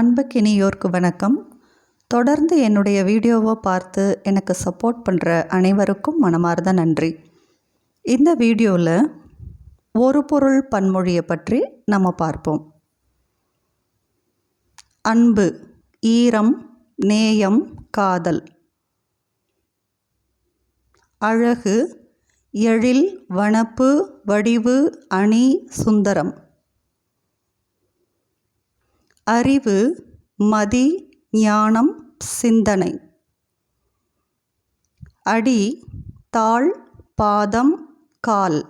அன்புக்கினியோர்க்கு வணக்கம். தொடர்ந்து என்னுடைய வீடியோவை பார்த்து எனக்கு சப்போர்ட் பண்ணுற அனைவருக்கும் மனமார்ந்த நன்றி. இந்த வீடியோவில் ஒரு பொருள் பன்மொழியை பற்றி நம்ம பார்ப்போம். அன்பு ஈரம் நேயம் காதல். அழகு எழில் வனப்பு வடிவு அணி சுந்தரம். அறிவு மதி ஞானம் சிந்தனை. அடி தாள் பாதம் கால்.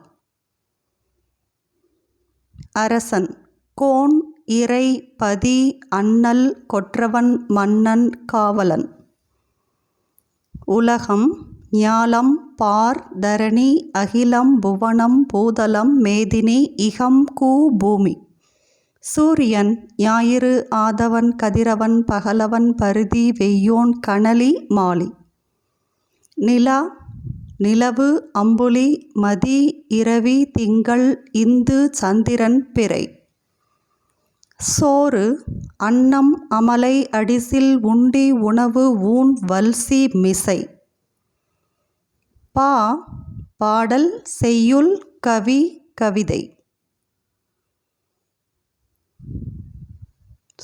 அரசன் கோன் இறை பதி அண்ணல் கொற்றவன் மன்னன் காவலன். உலகம் ஞாலம் பார் தரணி அகிலம் புவனம் பூதலம் மேதினி இகம் கூ பூமி. சூரியன் ஞாயிறு ஆதவன் கதிரவன் பகலவன் பருதி வெய்யோன் கனலி மாலி. நிலா நிலவு அம்புலி மதி இரவி திங்கள் இந்து சந்திரன் பிறை. சோறு அன்னம் அமலை அடிசில் உண்டி உணவு ஊன் வல்சி மிசை. பா பாடல் செய்யுள் கவி கவிதை.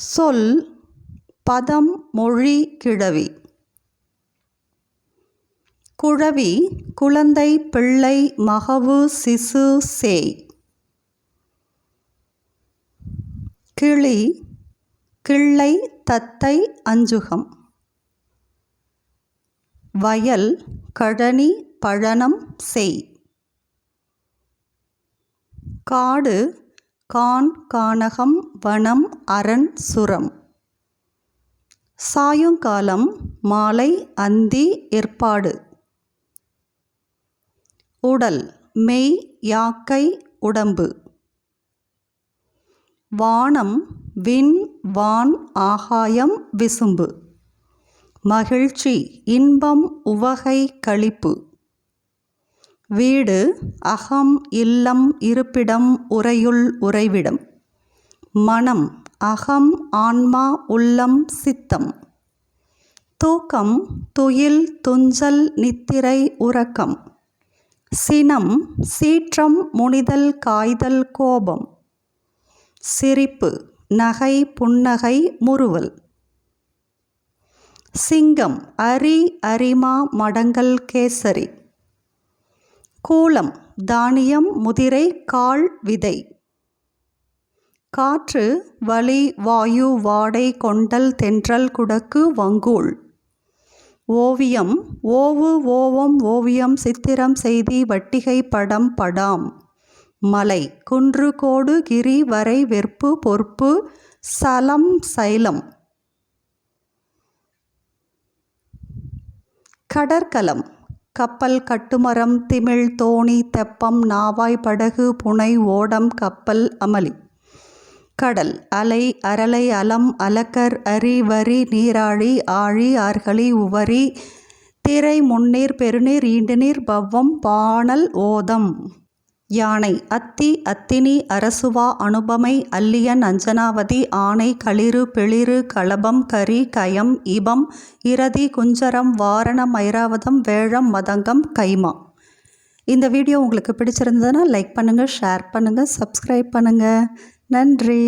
சொல் பதம் மொழி கிழவி. குழவி குழந்தை பிள்ளை மகவு சிசு சேய். கிளி கிள்ளை தத்தை அஞ்சுகம். வயல் கழனி பழனம் செய். காடு கான் கானகம் வனம் அரண் சுரம். சாயுங்காலம் மாலை அந்தி ஏற்பாடு. உடல் மெய் யாக்கை உடம்பு. வானம் விண் வான் ஆகாயம் விசும்பு. மகிழ்ச்சி இன்பம் உவகை கழிப்பு. வீடு அகம் இல்லம் இருப்பிடம் உறையுள் உறைவிடம். மனம் அகம் ஆன்மா உள்ளம் சித்தம். தூக்கம் துயில் துஞ்சல் நித்திரை உறக்கம். சினம் சீற்றம் முனிதல் காய்தல் கோபம். சிரிப்பு நகை புன்னகை முறுவல். சிங்கம் அரி அரிமா மடங்கல் கேசரி. கூலம் தானியம் முதிரை கால் விதை. காற்று வலி வாயு வாடை கொண்டல் தென்றல் குடக்கு வங்கூள் ஓவியம் ஓவு ஓவம் ஓவியம் சித்திரம் செய்தி வட்டிகை படம் படாம். மலை குன்று கோடு கிரி வரை வெற்பு பொறுப்பு சலம் சைலம். கடற்கலம் கப்பல் கட்டுமரம் திமிழ் தோணி தெப்பம் நாவாய் படகு புனை ஓடம் கப்பல் அமளி. கடல் அலை அரலை அலம் அலக்கர் அரி வரி நீராழி ஆழி ஆர்களி உவரி திரை முன்னீர் பெருநீர் ஈண்டுநீர் பவ்வம் பாணல் ஓதம். யானை அத்தி அத்தினி அரசுவா அனுபமை அல்லியன் அஞ்சனாவதி ஆனை களிறு பிளிறு களபம் கரி கயம் இபம் இரதி குஞ்சரம் வாரணம் ஐராவதம் வேழம் மதங்கம் கைமா. இந்த வீடியோ உங்களுக்கு பிடிச்சிருந்ததுன்னா லைக் பண்ணுங்கள் ஷேர் பண்ணுங்கள் சப்ஸ்கிரைப் பண்ணுங்கள் நன்றி.